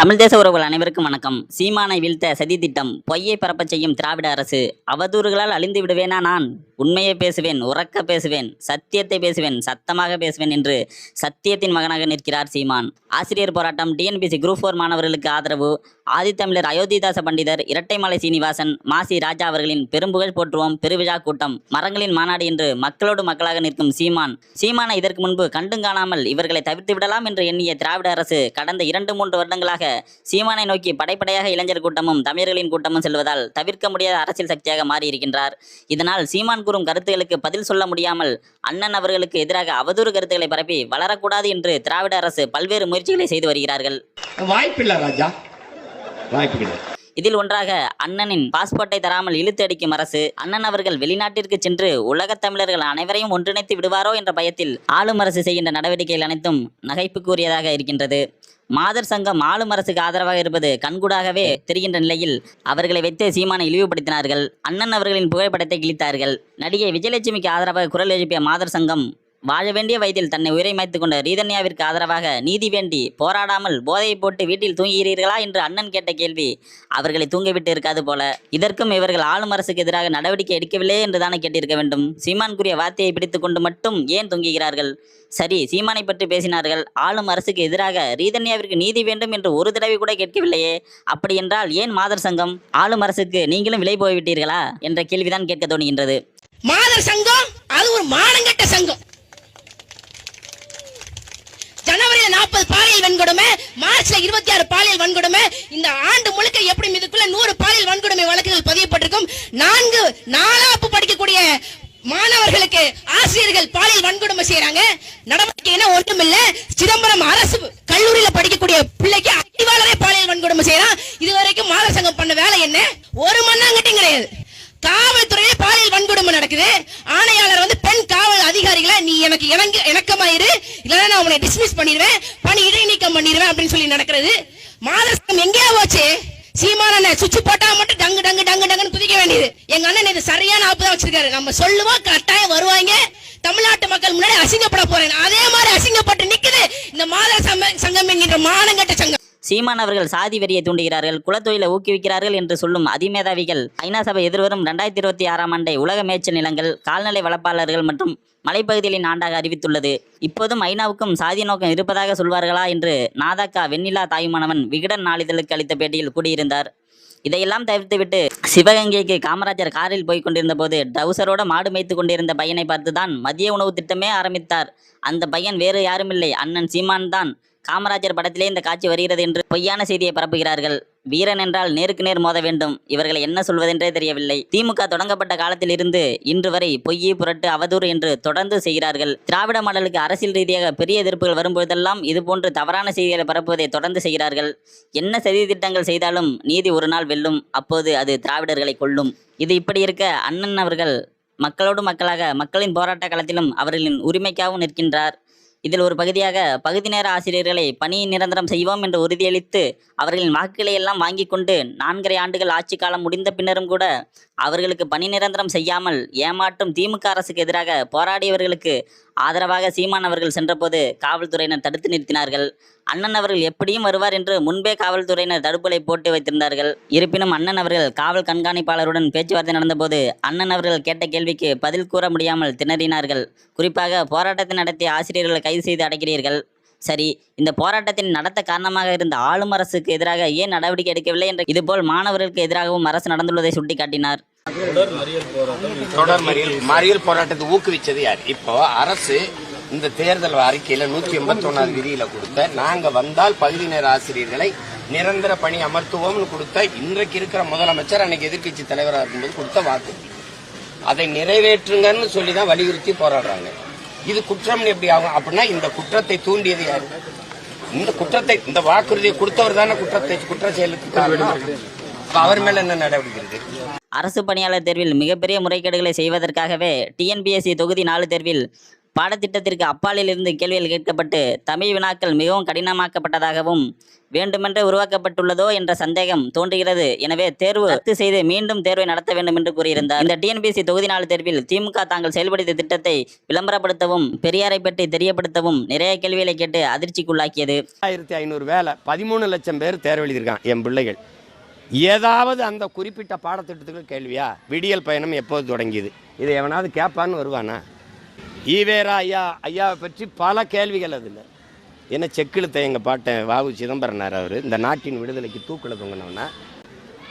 தமிழ் தேச உறவுகள் அனைவருக்கும் வணக்கம். சீமானை வீழ்த்த சதி திட்டம் பொய்யை பரப்பச் செய்யும் திராவிட அரசு. அவதூறுகளால் அழிந்து விடுவேனா நான்? உண்மையை பேசுவேன் உறக்க பேசுவேன் சத்தியத்தை பேசுவேன் சத்தமாக பேசுவேன் என்று சத்தியத்தின் மகனாக நிற்கிறார் சீமான். ஆசிரியர் போராட்டம் டிஎன்பிசி குரூப் ஃபோர் மாணவர்களுக்கு ஆதரவு. ஆதித்தமிழர் அயோத்திதாச பண்டிதர் இரட்டைமலை சீனிவாசன் மாசி ராஜா அவர்களின் பெரும்புகழ் போற்றுவோம் பெருவிழா கூட்டம். மரங்களின் மாநாடு என்று மக்களோடு மக்களாக நிற்கும் சீமான். சீமானை இதற்கு முன்பு கண்டும் காணாமல் இவர்களை தவிர்த்து விடலாம் என்று எண்ணிய திராவிட அரசு கடந்த இரண்டு மூன்று வருடங்களாக சீமானை நோக்கி படைப்படையாக இளைஞர் கூட்டமும் தமிழர்களின் கூட்டமும் செல்வதால் தவிர்க்க முடியாத அரசியல் சக்தியாக மாறியிருக்கின்றார். இதனால் சீமான் கூறும் கருத்துகளுக்கு பதில் சொல்ல முடியாமல் அண்ணன் அவர்களுக்கு எதிராக அவதூறு கருத்துக்களை பரப்பி வளரக்கூடாது என்று திராவிட அரசு பல்வேறு முயற்சிகளை செய்து வருகிறார்கள். வாய்ப்பில்லை ராஜா. வாய்ப்பு இதில் ஒன்றாக அண்ணனின் பாஸ்போர்ட்டை தராமல் இழுத்து அடிக்கும் அரசு அண்ணன் அவர்கள் வெளிநாட்டிற்கு சென்று உலகத் தமிழர்கள் அனைவரையும் ஒன்றிணைத்து விடுவாரோ என்ற பயத்தில் ஆளும் அரசு செய்கின்ற நடவடிக்கைகள் அனைத்தும் நகைப்புக்குரியதாக இருக்கின்றது. மாதர் சங்கம் ஆளும் அரசுக்கு ஆதரவாக இருப்பது கண்கூடாகவே தெரிகின்ற நிலையில் அவர்களை வைத்து சீமானை இழிவுபடுத்தினார்கள். அண்ணன் அவர்களின் புகைப்படத்தை கிழித்தார்கள். நடிகை விஜயலட்சுமிக்கு ஆதரவாக குரல் எழுப்பிய மாதர் சங்கம் வாழ வேண்டிய வயதில் தன்னை உயிரை மாய்த்துக் கொண்ட ரீதன்யாவிற்கு ஆதரவாக நீதி வேண்டி போராடாமல் போதையை போட்டு வீட்டில் தூங்குகிறீர்களா என்று அண்ணன் கேட்ட கேள்வி அவர்களை தூங்கிவிட்டு இருக்காது போல. இதற்கும் இவர்கள் ஆளும் அரசுக்கு எதிராக நடவடிக்கை எடுக்கவில்லை என்றுதானே கேட்டிருக்க வேண்டும். சீமான் கூறிய வார்த்தையை பிடித்துக்கொண்டு மட்டும் ஏன் தூங்குகிறார்கள்? சரி சீமானை பற்றி பேசினார்கள். ஆளும் அரசுக்கு எதிராக ரீதன்யாவிற்கு நீதி வேண்டும் என்று ஒரு தடவை கூட கேட்கவில்லையே. அப்படி என்றால் ஏன் மாதர் சங்கம்? ஆளும் அரசுக்கு நீங்களும் விலை போய்விட்டீர்களா? என்ற கேள்விதான் கேட்க தோணுகின்றது. மாதர் சங்கம்? அது ஒரு மானங்கட்ட சங்கம். ஜனவரியில நாற்பது பாலியல் வன்கொடுமை மார்ச்ல இருபத்தி ஆறு பாலியல் வன்கொடுமை இந்த ஆண்டு முழுக்க எப்படி இதுக்குள்ள நூறு பாலியல் வன்கொடுமை வழக்குகள் பதியப்பட்டிருக்கும்? நான்கு நாலாப்பு படிக்கக்கூடிய மாணவர்களுக்கு ஆசிரியர்கள் பாலியல் வன்கொடுமை செய்யறாங்க. நடவடிக்கை என்ன ஒன்றும் இல்ல சிதம்பரம் அரசு கல்லூரியில படிக்கக்கூடிய பிள்ளைக்கு அறிவாளரே பாலியல் வன்கொடுமை செய்யறான் இதுவரைக்கும் மாதர் சங்கம் பண்ண வேலை என்ன ஒரு மண்ணாங்கட்டையும் கிடையாது காவல்துறையில பாலியல் வன்கொடுமை நடக்குது ஆணையாளர் வந்து பெண் காவல் அதிகாரிகளை நீ எனக்கு இணங்க இணக்கமாயிரு இல்லைன்னா நான் உன்னை டிஸ்மிஸ் பண்ணிடுவேன் பணி இடைநீக்கம் பண்ணிடுவேன் அப்படின்னு சொல்லி நடக்கிறது. மாதர்சம் எங்கேயா போச்சு? சீமான சுவிட்ச் போட்டா மட்டும் டங்கு டங்கு டங்கு டங்குன்னு குதிக்க வேண்டியது. எங்க அண்ணன் இது சரியான ஆப்பு தான் வச்சிருக்காரு. நம்ம சொல்லுவோம் கட்டாயம் வருவாங்க. தமிழ்நாட்டு மக்கள் முன்னாடி அசிங்கப்பட போறேன். அதே மாதிரி அசிங்கப்பட்டு நிக்குது இந்த மாதர் சங்கம் என்கின்ற மானங்கட்ட சங்கம். சீமான் அவர்கள் சாதி வெறியை தூண்டுகிறார்கள் குலத்தொழிலை ஊக்குவிக்கிறார்கள் என்று சொல்லும் அதிமேதாவிகள் ஐநா சபை எதிர்வரும் ரெண்டாயிரத்தி இருபத்தி ஆறாம் ஆண்டை உலக மேய்ச்சல் நிலங்கள் கால்நடை வளர்ப்பாளர்கள் மற்றும் மலைப்பகுதிகளின் ஆண்டாக அறிவித்துள்ளது. இப்போதும் ஐநாவுக்கும் சாதி நோக்கம் இருப்பதாக சொல்வார்களா என்று நாதாக்கா வெண்ணிலா தாயுமானவன் விகடன் நாளிதழுக்கு அளித்த பேட்டியில் கூடியிருந்தார் இதையெல்லாம் தவிர்த்துவிட்டு சிவகங்கைக்கு காமராஜர் காரில் போய் கொண்டிருந்த போது டவுசரோட மாடு மேய்த்து கொண்டிருந்த பையனை பார்த்துதான் மதிய உணவு திட்டமே ஆரம்பித்தார். அந்த பையன் வேறு யாருமில்லை. அண்ணன் சீமான் தான் காமராஜர் படத்திலே இந்த காட்சி வருகிறது என்று பொய்யான செய்தியை பரப்புகிறார்கள். வீரன் என்றால் நேருக்கு நேர் மோத வேண்டும். இவர்களை என்ன சொல்வதென்றே தெரியவில்லை. திமுக தொடங்கப்பட்ட காலத்தில் இருந்து இன்று வரை பொய்யை புரட்டு அவதூறு என்று தொடர்ந்து செய்கிறார்கள். திராவிட மாடலுக்கு அரசியல் ரீதியாக பெரிய எதிர்ப்புகள் வரும்போதெல்லாம் இதுபோன்று தவறான செய்திகளை பரப்புவதை தொடர்ந்து செய்கிறார்கள். என்ன சதி திட்டங்கள் செய்தாலும் நீதி ஒரு நாள் வெல்லும். அப்போது அது திராவிடர்களை கொல்லும். இது இப்படி இருக்க அண்ணன் அவர்கள் மக்களோடு மக்களாக மக்களின் போராட்ட களத்திலும் அவர்களின் உரிமைக்காகவும் நிற்கின்றார். இதில் ஒரு பகுதியாக பகுதி நேர ஆசிரியர்களை பணி நிரந்தரம் செய்வோம் என்று உறுதியளித்து அவர்களின் வாக்குகளை எல்லாம் வாங்கி கொண்டு நான்கரை ஆண்டுகள் ஆட்சி காலம் முடிந்த பின்னரும் கூட அவர்களுக்கு பணி நிரந்தரம் செய்யாமல் ஏமாற்றும் திமுக அரசுக்கு எதிராக போராடியவர்களுக்கு ஆதரவாக சீமான் அவர்கள் சென்றபோது காவல்துறையினர் தடுத்து நிறுத்தினார்கள். அண்ணன் அவர்கள் எப்படியும் வருவார் என்று முன்பே காவல்துறையினர் தடுப்புலை போட்டு வைத்திருந்தார்கள். இருப்பினும் அண்ணன் அவர்கள் காவல் கண்காணிப்பாளருடன் பேச்சுவார்த்தை நடந்தபோது அண்ணன் அவர்கள் கேட்ட கேள்விக்கு பதில் கூற முடியாமல் திணறினார்கள். குறிப்பாக போராட்டத்தை நடத்திய ஆசிரியர்களை கைது செய்து அடைக்கிறீர்கள். சரி இந்த போராட்டத்தின் நடத்த காரணமாக இருந்த ஆளும் அரசுக்கு எதிராக ஏன் நடவடிக்கை எடுக்கவில்லை என்ற இதுபோல் மாணவர்களுக்கு எதிராகவும் அரசு நடந்துள்ளதை சுட்டிக்காட்டினார். தொடர் மறியல் மறியல் போராட்டத்தை ஊக்குவிச்சது யார்? இப்போ அரசு இந்த தேர்தல் அறிக்கையில நூத்தி எண்பத்தி ஒன்னாவது விதியில கொடுத்த நாங்க வந்தால் பகுதி நேர ஆசிரியர்களை நிரந்தர பணி அமர்த்துவோம்னு கொடுத்த இன்றைக்கு இருக்கிற முதலமைச்சர் அன்னைக்கு எதிர்கட்சி தலைவராக இருக்கும்போது கொடுத்த வாக்கு. அதை நிறைவேற்றுங்கன்னு சொல்லி தான் வலியுறுத்தி போராடுறாங்க. இது குற்றம் எப்படி ஆகும்? அப்படின்னா இந்த குற்றத்தை தூண்டியது யாரு? இந்த குற்றத்தை இந்த வாக்குறுதியை கொடுத்தவர் தானே குற்றத்தை குற்ற செயலுக்கு காரணம். அவர் மேல என்ன நடவடிக்கை இருக்கு? அரசு பணியாளர் தேர்வில் மிகப்பெரிய முறைகேடுகளை செய்வதற்காகவே டிஎன்பிஎஸ்சி தொகுதி நாலு தேர்வில் பாடத்திட்டத்திற்கு அப்பாலில் இருந்து கேள்விகள் கேட்கப்பட்டு தமிழ் வினாக்கள் மிகவும் கடினமாக்கப்பட்டதாகவும் வேண்டுமென்றே உருவாக்கப்பட்டுள்ளதோ என்ற சந்தேகம் தோன்றுகிறது. எனவே தேர்வு ரத்து செய்து மீண்டும் தேர்வை நடத்த வேண்டும் என்று கூறியிருந்தார். இந்த டிஎன்பிஎஸ்சி தொகுதி நாலு தேர்வில் திமுக தாங்கள் செயல்படுத்திய திட்டத்தை விளம்பரப்படுத்தவும் பெரியாரை பற்றி தெரியப்படுத்தவும் நிறைய கேள்விகளை கேட்டு அதிர்ச்சிக்குள்ளாக்கியது. ஆயிரத்தி ஐநூறு வேலை பதிமூணு லட்சம் பேர் தேர்வு எழுதியிருக்கான் என் பிள்ளைகள். ஏதாவது அந்த குறிப்பிட்ட பாடத்திட்டத்துக்கு கேள்வியா? விடியல் பயணம் எப்போது தொடங்கியது? இதை எவனாவது கேட்பான்னு வருவானா? ஈவேரா ஐயா ஐயாவை பற்றி பல கேள்விகள் அதில். என்ன செக்கிழுத்த எங்கள் பாட்டன் வாவு சிதம்பரனார் அவர் இந்த நாட்டின் விடுதலைக்கு தூக்கில் தொங்கினவனா?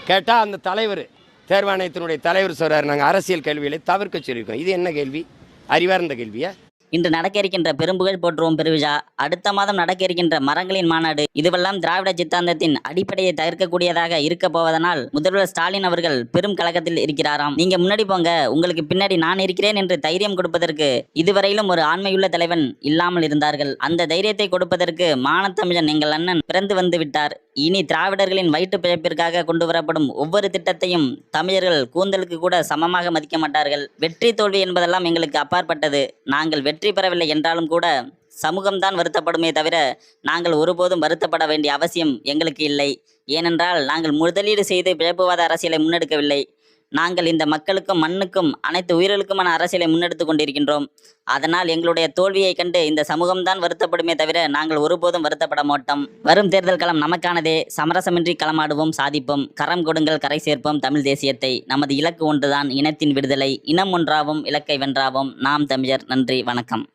கேட்டால் அந்த தலைவர் தேர்வாணையத்தினுடைய தலைவர் சொல்கிறார் நாங்கள் அரசியல் கேள்விகளை தவிர்க்க சொல்லியிருக்கோம். இது என்ன கேள்வி? அறிவார்ந்த கேள்வியா? இன்று நடக்க இருக்கின்ற பெரும்புகழ் போற்றுவோம் பெருவிழா. அடுத்த மாதம் நடக்க இருக்கின்ற மரங்களின் மாநாடு. இதுவெல்லாம் திராவிட சித்தாந்தத்தின் அடிப்படையை தகர்க்கக்கூடியதாக இருக்க போவதனால் முதல்வர் ஸ்டாலின் அவர்கள் பெரும் கழகத்தில் இருக்கிறாராம். நீங்க முன்னாடி போங்க உங்களுக்கு பின்னாடி நான் இருக்கிறேன் என்று தைரியம் கொடுப்பதற்கு இதுவரையிலும் ஒரு ஆண்மையுள்ள தலைவன் இல்லாமல் இருந்தார்கள். அந்த தைரியத்தை கொடுப்பதற்கு மானத்தமிழன் எங்கள் அண்ணன் பிறந்து வந்து விட்டார். இனி திராவிடர்களின் வயிற்று பிழைப்பிற்காக கொண்டு வரப்படும் ஒவ்வொரு திட்டத்தையும் தமிழர்கள் கூந்தலுக்கு கூட சமமாக மதிக்க மாட்டார்கள். வெற்றி தோல்வி என்பதெல்லாம் எங்களுக்கு அப்பாற்பட்டது. நாங்கள் வெற்றி பெறவில்லை என்றாலும் கூட சமூகம்தான் வருத்தப்படுமே தவிர நாங்கள் ஒருபோதும் வருத்தப்பட வேண்டிய அவசியம் எங்களுக்கு இல்லை. ஏனென்றால் நாங்கள் முதலீடு செய்து பிழைப்புவாத அரசியலை முன்னெடுக்கவில்லை. நாங்கள் இந்த மக்களுக்கும் மண்ணுக்கும் அனைத்து உயிர்களுக்குமான அரசியலை முன்னெடுத்து கொண்டிருக்கின்றோம். அதனால் எங்களுடைய தோல்வியை கண்டு இந்த சமூகம்தான் வருத்தப்படுமே தவிர நாங்கள் ஒருபோதும் வருத்தப்பட மாட்டோம். வரும் தேர்தல் களம் நமக்கானதே. சமரசமின்றி களமாடுவோம் சாதிப்போம். கரம் கொடுங்கள் கரை சேர்ப்போம் தமிழ் தேசியத்தை. நமது இலக்கு ஒன்றுதான் இனத்தின் விடுதலை. இனம் ஒன்றாவும் இலக்கை வென்றாவும். நாம் தமிழர். நன்றி வணக்கம்.